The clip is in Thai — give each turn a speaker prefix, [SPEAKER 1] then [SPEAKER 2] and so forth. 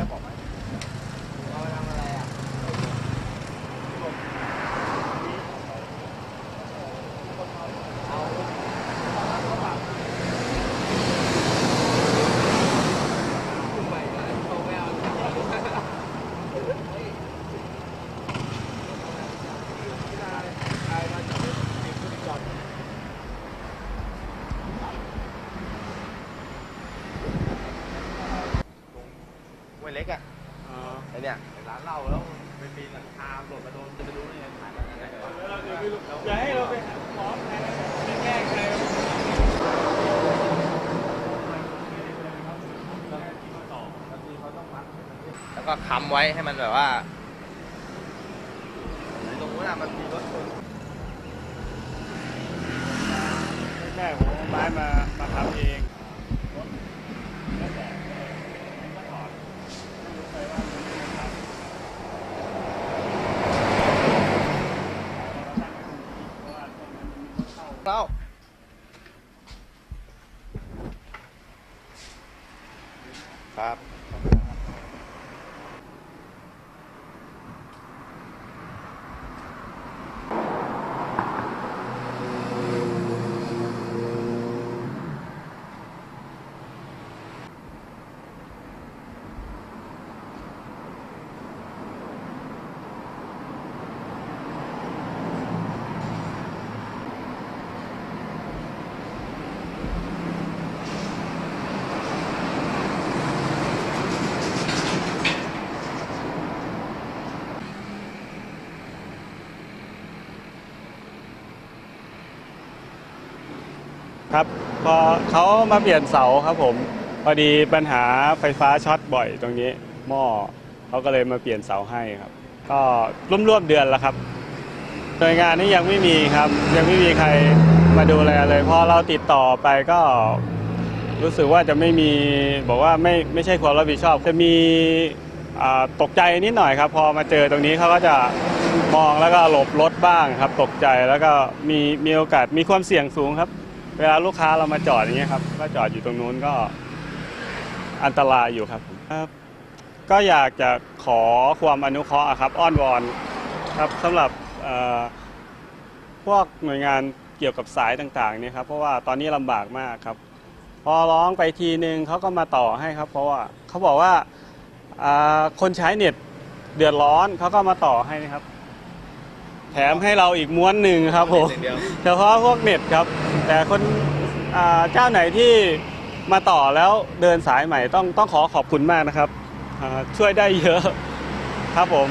[SPEAKER 1] ครับบอกไหม
[SPEAKER 2] เอาไปทำอะไรอะ
[SPEAKER 1] ห้วย เล็กอะไอเนี่ยร้านเหล้าแล้วไปปีนหลังคาโดดกระโดนจะไปรู้ได้ไงผ่านอะไรไหนวะ
[SPEAKER 3] อย่าให้เราไปหาหมอแทนแกล้งใคร
[SPEAKER 1] แล้วก็ค้ำไว้ให้มันแบบว่าตรงนู้นอะมันมีรถชน
[SPEAKER 3] แรกผมเอาไม้มามาทำเอง
[SPEAKER 1] เล่าครับ
[SPEAKER 3] ครับพอเขามาเปลี่ยนเสาครับผม พอดีปัญหาไฟฟ้าช็อตบ่อยตรงนี้ หม้อเขาก็เลยมาเปลี่ยนเสาให้ครับ ก็ร่วมๆเดือนแล้วครับหน่วยงานนี้ยังไม่มีครับ ยังไม่มีใครมาดูแลเลย พอเราติดต่อไปก็รู้สึกว่าจะไม่มีบอกว่าไม่ไม่ใช่ความรับผิดชอบ จะมีตกใจนิดหน่อยครับ พอมาเจอตรงนี้เขาก็จะมองแล้วก็หลบรถบ้างครับ ตกใจแล้วก็มีมีโอกาสมีความเสี่ยงสูงครับ เวลาลูกค้าเรามาจอดอย่างเงี้ยครับก็จอดอยู่ตรงนู้นก็อันตรายอยู่ครับครับ ก็อยากจะขอความอนุเคราะห์ครับอ้อนวอนครับสำหรับพวกหน่วยงานเกี่ยวกับสายต่างๆเนี่ยครับเพราะว่าตอนนี้ลำบากมากครับ พอร้องไปทีนึงเขาก็มาต่อให้ครับ เพราะว่าเขาบอกว่าคนใช้เน็ตเดือดร้อนเขาก็มาต่อให้นะครับ แถมให้เราอีกม้วนหนึ่งครับผม
[SPEAKER 1] เดียว
[SPEAKER 3] เฉพาะพวกเน็ตครับ แต่คนอ่าเจ้าไหนที่มาต่อแล้วเดินสายใหม่ต้องต้องขอขอบคุณมากนะครับอ่าช่วยได้เยอะครับผม